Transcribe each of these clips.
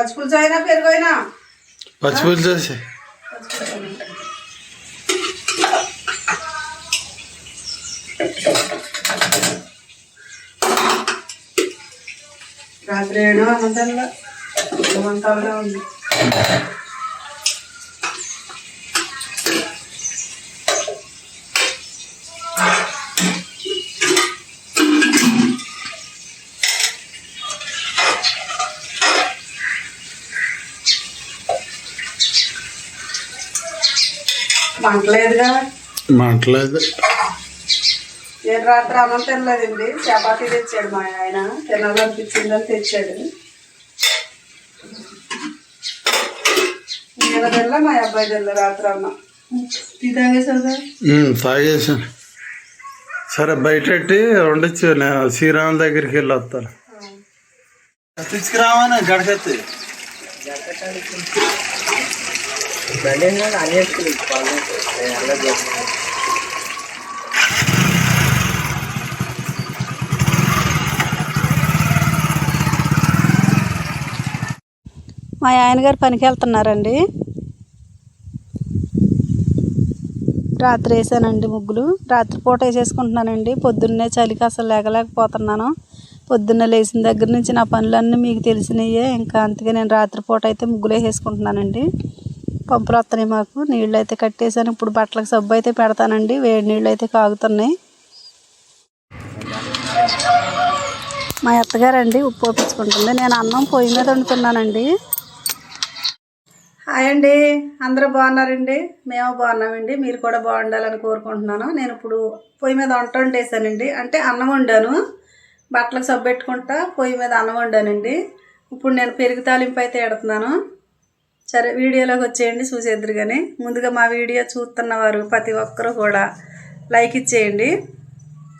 పచ్చిపులుసు అయినా పెరుగు అయినా పచ్చిపులుసు చేసి రాత్రి ఏడు అన్నంతల్లా వంటలుగా ఉంది వంటలేదుగా మాట్లేదు నేను రాత్రి అన్నం తినలేదండి. చపాతీ తెచ్చాడు మా ఆయన. తినాలనిపించిందని తెచ్చాడు. నేను తినలే మా అబ్బాయి తినలే రాత్రి అన్నం. టీ తాగేసా. తాగేసాను సరే బయట పెట్టి వండొచ్చు. నేను శ్రీరాముల దగ్గరికి వెళ్ళి వస్తాను. తీసుకురావని? గడకెత్తి. మా ఆయన గారు పనికి వెళ్తున్నారండి. రాత్రి వేసానండి ముగ్గులు. రాత్రిపూట వేసేసుకుంటున్నానండి. పొద్దున్నే చలికి అసలు లేకలేకపోతున్నాను పొద్దున్నే లేచిన దగ్గర నుంచి నా పనులన్నీ మీకు తెలిసినయే. ఇంకా అందుకే నేను రాత్రిపూట అయితే ముగ్గులు వేసేసుకుంటున్నానండి. పంపులు వస్తున్నాయి మాకు. నీళ్ళు అయితే కట్టేసాను ఇప్పుడు బట్టలకు సబ్బు అయితే పెడతానండి. వేడి నీళ్ళు అయితే కాగుతున్నాయి. మా అత్తగారండి ఉప్పు ఒప్పించుకుంటుంది నేను అన్నం పొయ్యి మీద వండుతున్నానండి. హాయ్ అండి. అందరూ బాగున్నారండి? మేము బాగున్నామండి. మీరు కూడా బాగుండాలని కోరుకుంటున్నాను. నేను ఇప్పుడు పొయ్యి మీద వంట వండేసానండి అంటే అన్నం వండాను. బట్టలకు సబ్బెట్టుకుంటా పొయ్యి మీద అన్నం వండానండి. ఇప్పుడు నేను పెరుగు తాలింపు అయితే ఎడుతున్నాను. సరే వీడియోలోకి వచ్చేయండి చూసేద్దరు కానీ ముందుగా మా వీడియో చూస్తున్న వారు ప్రతి ఒక్కరూ కూడా లైక్ ఇచ్చేయండి.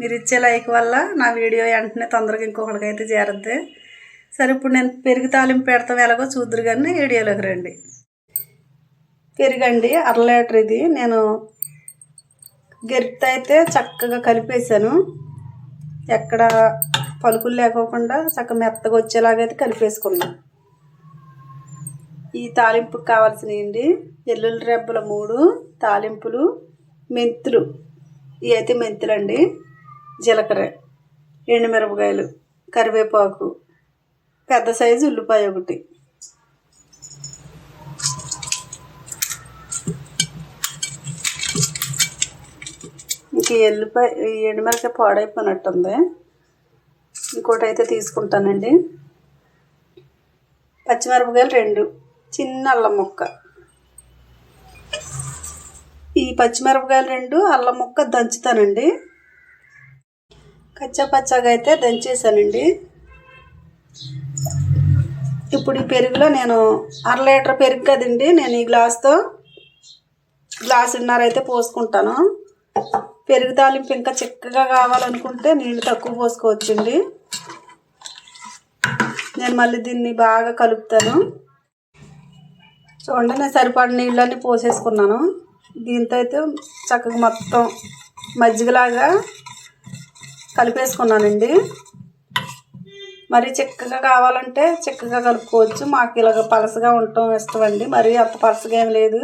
మీరు ఇచ్చే లైక్ వల్ల నా వీడియో వెంటనే తొందరగా ఇంకొకరికి అయితే చేరద్ది. సరే ఇప్పుడు నేను పెరుగు తాలింపు పెడతాం ఎలాగో చూద్దరు కానీ వీడియోలోకి రండి. పెరుగండి అర లీటర్ ఇది. నేను గరిటె అయితే చక్కగా కలిపేసాను ఎక్కడ పలుకులు లేకోకుండా చక్కగా మెత్తగా వచ్చేలాగైతే కలిపేసుకున్నాను. ఈ తాలింపుకి కావాల్సినవి ఎల్లుల్లి రెబ్బల మూడు తాలింపులు మెంతులు. ఇవి అయితే మెంతులండి. జీలకర్ర ఎండుమిరపకాయలు కరివేపాకు. పెద్ద సైజు ఉల్లిపాయ ఒకటి. ఇంక ఈ ఎల్లిపాయ ఈ ఎండుమిరపకాయ పాడైపోయినట్టుంది. ఇంకోటి అయితే తీసుకుంటానండి. పచ్చిమిరపకాయలు రెండు. చిన్న అల్లం ముక్క. ఈ పచ్చిమిరపకాయలు రెండు అల్లం ముక్క దంచుతానండి. కచ్చా పచ్చాగా అయితే దంచేసానండి. ఇప్పుడు ఈ పెరుగులో నేను అర లీటర్ పెరుగు కదండి నేను ఈ గ్లాస్తో గ్లాసున్నర అయితే పోసుకుంటాను. పెరుగు తాలింపు ఇంకా చిక్కగా కావాలనుకుంటే నీళ్ళు తక్కువ పోసుకోవచ్చండి. నేను మళ్ళీ దీన్ని బాగా కలుపుతాను. చూడండి నేను సరిపడ నీళ్ళన్నీ పోసేసుకున్నాను. దీంతో అయితే చక్కగా మొత్తం మజ్జిగలాగా కలిపేసుకున్నానండి. మరి చిక్కగా కావాలంటే చిక్కగా కలుపుకోవచ్చు. మాకు ఇలాగ పలసగా ఉండటం ఇష్టం అండి మరి అంత పలసగా ఏం లేదు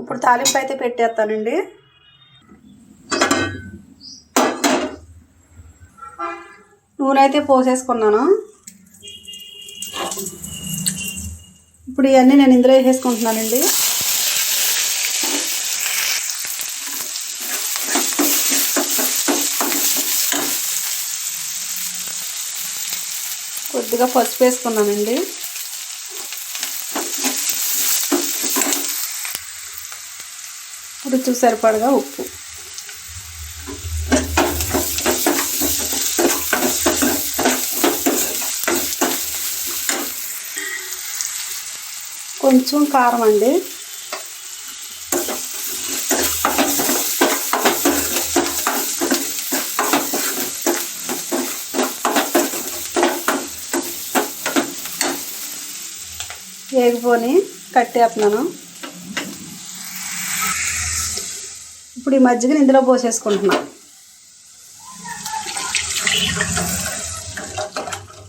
ఇప్పుడు తాలింపు అయితే పెట్టేస్తానండి. నూనె అయితే పోసేసుకున్నాను. ఇప్పుడు ఇవన్నీ నేను ఇందులో వేసేసుకుంటున్నానండి. కొద్దిగా పసుపు వేసుకున్నానండి. రుచికి సరిపడగా ఉప్పు. కొంచెం కారం అండి. వేగిపోని కట్టేస్తున్నాను ఇప్పుడు ఈ మజ్జిగని ఇందులో పోసేసుకుంటున్నాను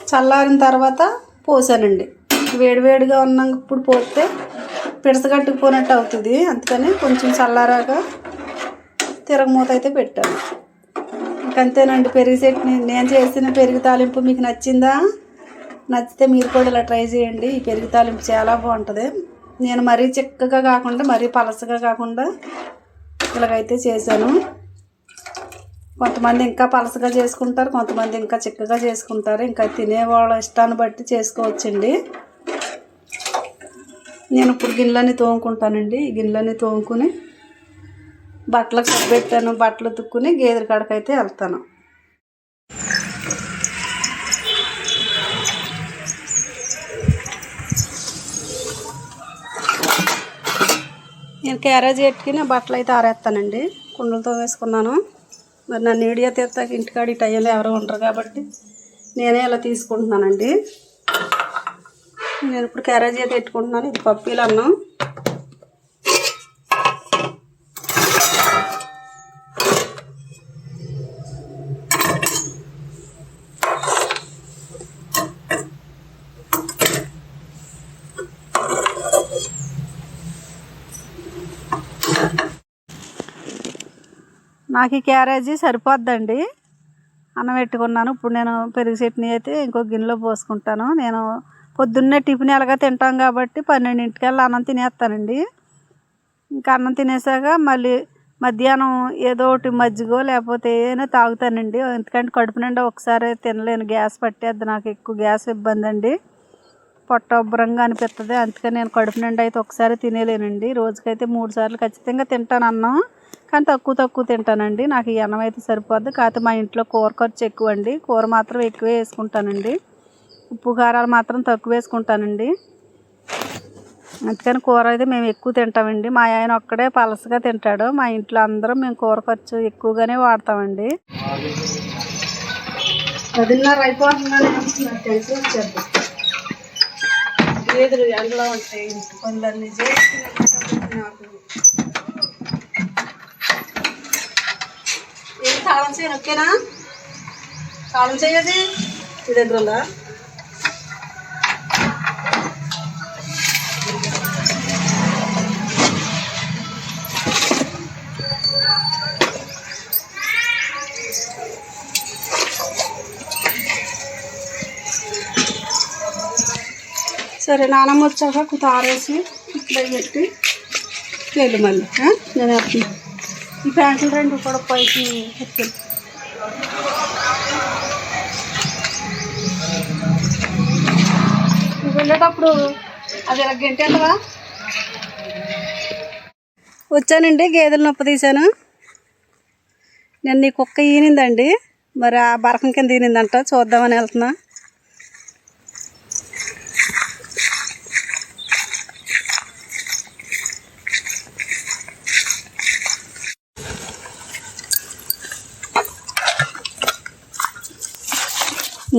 చల్లారిన తర్వాత పోసానండి. వేడివేడిగా ఉన్నప్పుడు పోస్తే పిడసగట్టుకుపోయినట్టు అవుతుంది. అందుకని కొంచెం చల్లారాక తిరగమూత అయితే పెట్టాను. ఇంకంతేనండి పెరుగు చట్నీ నేను చేసిన పెరుగు తాలింపు మీకు నచ్చిందా? నచ్చితే మీరు కూడా ఇలా ట్రై చేయండి. ఈ పెరుగు తాలింపు చాలా బాగుంటుంది. నేను మరీ చిక్కగా కాకుండా మరీ పలసగా కాకుండా ఇలాగైతే చేశాను. కొంతమంది ఇంకా పలసగా చేసుకుంటారు కొంతమంది ఇంకా చిక్కగా చేసుకుంటారు. ఇంకా తినే వాళ్ళ ఇష్టాన్ని బట్టి చేసుకోవచ్చండి. నేను ఇప్పుడు గిన్నెలని తోముకుంటానండి. ఈ గిన్నెలని తోముకుని బట్టలకు పెట్టాను బట్టలు తుక్కుని గేదెల కాడకైతే వెళ్తాను. నేను క్యారేజ్ పెట్టుకుని బట్టలు అయితే ఆరేస్తానండి. కుండలతో వేసుకున్నాను. మరి నన్ను వీడియో తీస్తాక ఇంటికాడ ఈ టైంలో ఎవరు ఉండరు కాబట్టి నేనే ఇలా తీసుకుంటున్నానండి. నేను ఇప్పుడు క్యారేజ్ అయితే పెట్టుకుంటున్నాను. ఇది పప్పీలు అన్నం. నాకు ఈ క్యారేజీ సరిపోద్దండి. అన్నం పెట్టుకున్నాను. ఇప్పుడు నేను పెరుగు చట్నీ అయితే ఇంకో గిన్నెలో పోసుకుంటాను. నేను పొద్దున్నే టిఫిన్ ఎలాగా తింటాం కాబట్టి పన్నెండింటికల్లా అన్నం తినేస్తానండి. ఇంకా అన్నం తినేసాక మళ్ళీ మధ్యాహ్నం ఏదో ఒకటి మజ్జిగో లేకపోతే ఏదైనా తాగుతానండి. ఎందుకంటే కడుపు నిండా ఒకసారి తినలేను. గ్యాస్ పట్టేద్ది. నాకు ఎక్కువ గ్యాస్ ఇబ్బంది అండి పొట్ట ఉబ్బరంగా అనిపిస్తుంది అందుకని నేను కడుపు నిండా అయితే ఒకసారి తినేలేనండి. రోజుకైతే మూడు సార్లు ఖచ్చితంగా తింటాను అన్నం. కానీ తక్కువ తక్కువ తింటానండి. నాకు ఈ అన్నం అయితే సరిపోద్ది. కాకపోతే మా ఇంట్లో కూర ఖర్చు ఎక్కువ అండి కూర మాత్రం ఎక్కువే వేసుకుంటానండి. ఉప్పు కారాలు మాత్రం తక్కువ వేసుకుంటానండి. అందుకని కూర అయితే మేము ఎక్కువ తింటామండి. మా ఆయన ఒక్కడే పలసగా తింటాడు. మా ఇంట్లో అందరం మేము కూర ఖర్చు ఎక్కువగానే వాడతామండి. పదిన్నర అయిపోతుందని తెలిసి ఎండలో ఉంటాయి? పనులన్నీ చేసి కాలం చేయను ఓకేనా కాలం చేయది మీ దగ్గర ఉందా? సరే నానమ్మ వచ్చాక కొంత ఆరేసి ఇట్లా పెట్టి వెళ్ళి మళ్ళీ నేను ఈ ప్యాంట్లు రెండు కూడా పైకి ఎత్తాను వెళ్ళేటప్పుడు అది ఇలా వచ్చానండి గేదెలు నొప్ప తీశాను. నేను నీ కుక్క ఈనిందండి. మరి ఆ బరకం కింద ఈనిందంట చూద్దామని వెళ్తున్నా.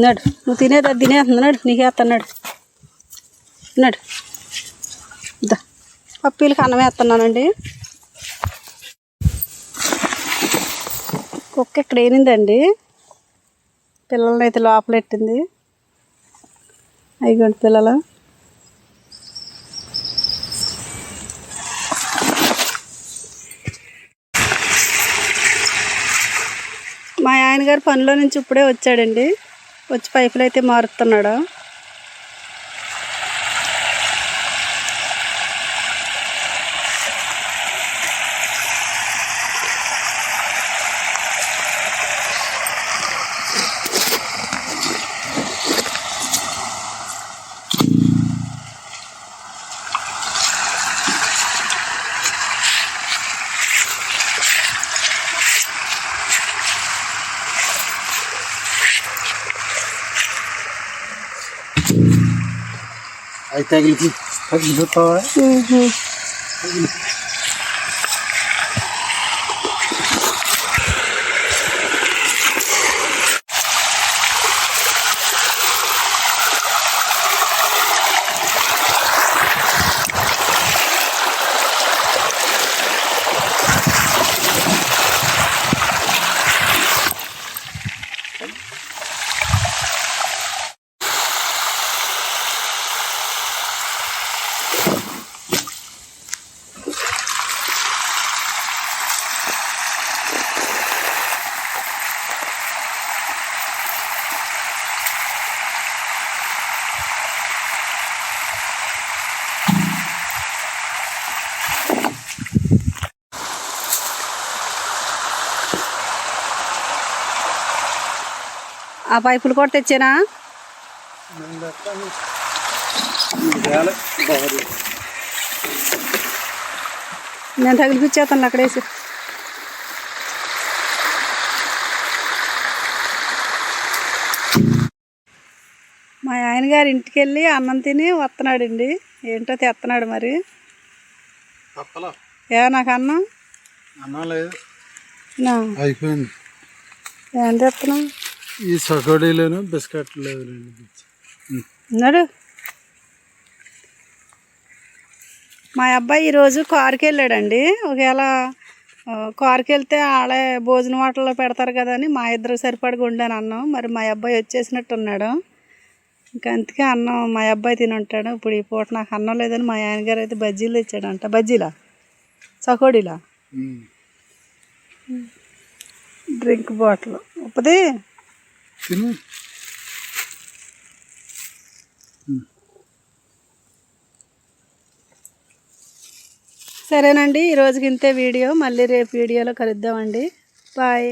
నడు. నువ్వు తినేది అది తినేస్తుంది నడు. నీకు వేస్తున్నాడు నడు. పప్పీలకి అన్నం వేస్తున్నానండి. కుక్క ఇక్కడ ఏనిందండి. పిల్లల్ని అయితే లోపలెట్టింది అయిగోండి పిల్లలు. మా ఆయన గారు పనిలో నుంచి ఇప్పుడే వచ్చాడండి. వచ్చి పైపులు అయితే మారుతున్నాడు? ಆಯ್ತಾಗ್ಲಿಕ್ಕೆ ಹೋಗಿ ಬಿಡುತ್ತಾವೆ ఆ పైపులు కూడా తెచ్చానా? నేను తగిలిపించేస్తాను అక్కడ వేసి. మా ఆయన గారి ఇంటికి వెళ్ళి అన్నం తిని వస్తున్నాడండి ఏంటో తెస్తున్నాడు మరి. ఏ నాకు అన్నం? అన్నం లేదు. అయిపోయింది. ఏం తెస్తున్నావు ఈ సకోడీలోను బిస్కెట్లు లేదు మా అబ్బాయి ఈరోజు కారుకి వెళ్ళాడండి. ఒకవేళ కారుకి వెళ్తే ఆడే భోజనం వాటల్లో పెడతారు కదా అని మా ఇద్దరు సరిపడగా ఉండాను అన్నం. మరి మా అబ్బాయి వచ్చేసినట్టు ఉన్నాడు ఇంకా అందుకే అన్నం మా అబ్బాయి తిని ఉంటాడు. ఇప్పుడు ఈ పూట నాకు అన్నం లేదని మా ఆయన గారు అయితే బజ్జీలు తెచ్చాడంట. బజ్జీలా? చకోడీలా డ్రింక్ బాటిల్. ఉప్పది? తిను. సరేనండి ఈరోజుకి ఇంతే వీడియో. మళ్ళీ రేపు వీడియోలో కలుద్దామండి. బాయ్.